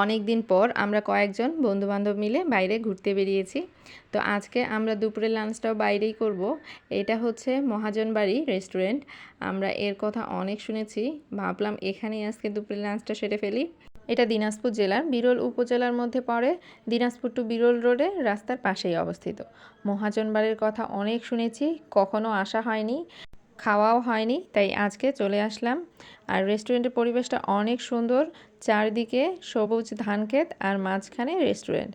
অনেক দিন পর আমরা কয়েকজন বন্ধুবান্ধব মিলে বাইরে ঘুরতে বেরিয়েছি। তো আজকে আমরা দুপুরের লাঞ্চটাও বাইরেই করব। এটা হচ্ছে মহাজন বাড়ি রেস্টুরেন্ট। আমরা এর কথা অনেক শুনেছি। ভাবলাম এখানেই আজকে দুপুরের লাঞ্চটা সেরে ফেলি। এটা দিনাজপুর জেলার বিরল উপজেলার মধ্যে পড়ে। দিনাজপুর টু বিরল রোডে রাস্তার পাশেই অবস্থিত। মহাজন বাড়ির কথা অনেক শুনেছি। কখনো আসা হয়নি। খাওয়াও হয়নি, তাই আজকে চলে আসলাম। আর রেস্টুরেন্টের পরিবেশটা অনেক সুন্দর, চারদিকে সবুজ ধানক্ষেত আর মাঝখানে রেস্টুরেন্ট।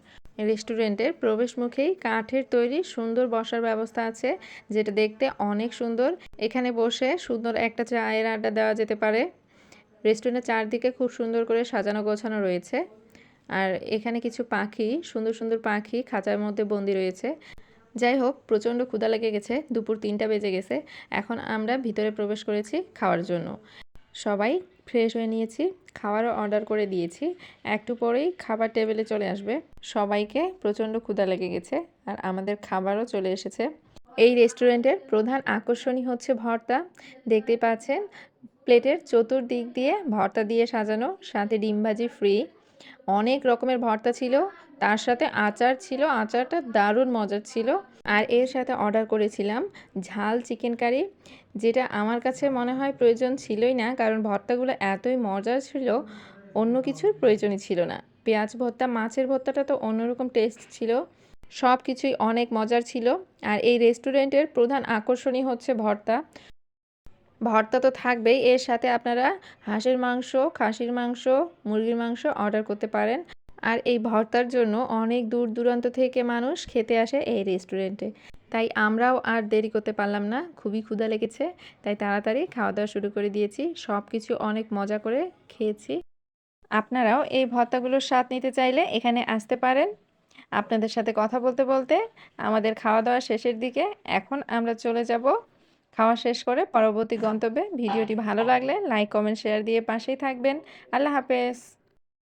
রেস্টুরেন্টের প্রবেশ মুখেই কাঠের তৈরি সুন্দর বসার ব্যবস্থা আছে, যেটা দেখতে অনেক সুন্দর। এখানে বসে সুন্দর একটা চায়ের আড্ডা দেওয়া যেতে পারে। রেস্টুরেন্টের চারদিকে খুব সুন্দর করে সাজানো গোছানো রয়েছে। আর এখানে কিছু পাখি, সুন্দর সুন্দর পাখি খাঁচার মধ্যে বন্দি রয়েছে। যাই হোক, প্রচণ্ড ক্ষুধা লেগে গেছে, দুপুর তিনটা বেজে গেছে, এখন আমরা ভিতরে প্রবেশ করেছি খাওয়ার জন্য। সবাই ফ্রেশ হয়ে নিয়েছি, খাবারও অর্ডার করে দিয়েছি, একটু পরেই খাবার টেবিলে চলে আসবে। সবাইকে প্রচণ্ড ক্ষুধা লেগে গেছে আর আমাদের খাবারও চলে এসেছে। এই রেস্টুরেন্টের প্রধান আকর্ষণই হচ্ছে ভর্তা। দেখতে পাচ্ছেন প্লেটের চতুর্দিক দিয়ে ভর্তা দিয়ে সাজানো, সাথে ডিম ভাজি ফ্রি অনেক রকমের ভর্তা ছিল, তার সাথে আচার ছিল, আচারটা দারুণ মজার ছিল। আর এর সাথে অর্ডার করেছিলাম ঝাল চিকেন কারি যেটা আমার কাছে মনে হয় প্রয়োজন ছিলই না, কারণ ভর্তাগুলো এতই মজার ছিল, অন্য কিছুর প্রয়োজনই ছিল না। পেঁয়াজ ভর্তা, মাছের ভর্তাটা তো অন্যরকম টেস্ট ছিল সব কিছুই অনেক মজার ছিল। আর এই রেস্টুরেন্টের প্রধান আকর্ষণই হচ্ছে ভর্তা। ভর্তা তো থাকবেই। এর সাথে আপনারা হাঁসের মাংস, খাসির মাংস, মুরগির মাংস অর্ডার করতে পারেন। আর এই ভর্তার জন্য অনেক দূর দূরান্ত থেকে মানুষ খেতে আসে এই রেস্টুরেন্টে তাই আমরাও আর দেরি করতে পারলাম না। খুবই ক্ষুধা লেগেছে। তাই তাড়াতাড়ি খাওয়া দাওয়া শুরু করে দিয়েছি। সব কিছু অনেক মজা করে খেয়েছি। আপনারাও এই ভর্তাগুলোর স্বাদ নিতে চাইলে এখানে আসতে পারেন। আপনাদের সাথে কথা বলতে বলতে আমাদের খাওয়া দাওয়া শেষের দিকে এখন আমরা চলে যাব খাওয়া শেষ করে পরবর্তী গন্তব্যে ভিডিওটি ভালো লাগলে লাইক কমেন্ট শেয়ার দিয়ে পাশেই থাকবেন। আল্লাহ হাফেজ।